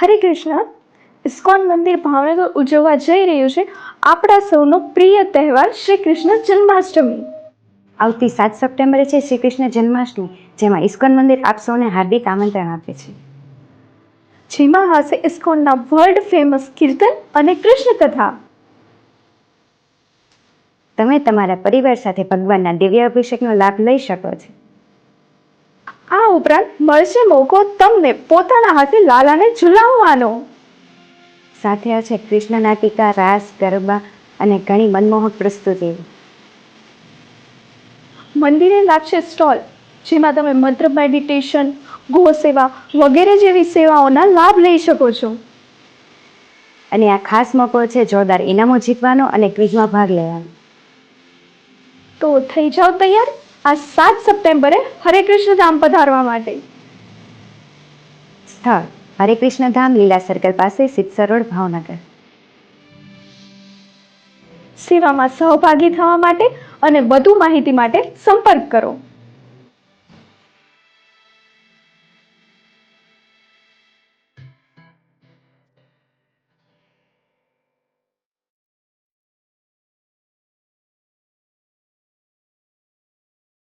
હરે Krishna. ISKCON મંદિર ભાવનગર ઉજવવા જઈ રહ્યું છે. આપણા સૌનો પ્રિય તહેવાર શ્રી કૃષ્ણ જન્માષ્ટમી. આવતી સાત સપ્ટેમ્બરે છે શ્રી કૃષ્ણ જન્માષ્ટમી જેમાં ઇસ્કોન મંદિર આપ સૌને હાર્દિક આમંત્રણ આપે છે. જેમાં હશે ઇસ્કોનના વર્લ્ડ ફેમસ કીર્તન અને કૃષ્ણ કથા તમે તમારા પરિવાર સાથે ભગવાનના દિવ્ય અભિષેકનો લાભ લઈ શકો છો. આ ઉપરાંત મળશે મોકો તમને પોતાના હાથે લાલાને ઝુલાવવાનો. સાથે છે કૃષ્ણના નાટિકા રાસ, ગરબા અને ઘણી મનમોહક પ્રસ્તુતિ. મંદિરે લાગશે સ્ટોલ, જેમાં તમે મંત્ર મેડિટેશન ગો સેવા વગેરે જેવી સેવાઓના લાભ લઈ શકો છો. અને આ ખાસ મોકો છે જોરદાર ઇનામો જીતવાનો અને ક્વિઝમાં ભાગ લેવાનો. તો થઈ જાઓ તૈયાર? આ સાત સપ્ટેમ્બરે હરે કૃષ્ણ ધામ પધારવા માટે. સ્થળ હરે કૃષ્ણ ધામ લીલા સર્કલ પાસે સિત્સર રોડ ભાવનગર. સેવામાં સહભાગી થવા માટે અને વધુ માહિતી માટે સંપર્ક કરો.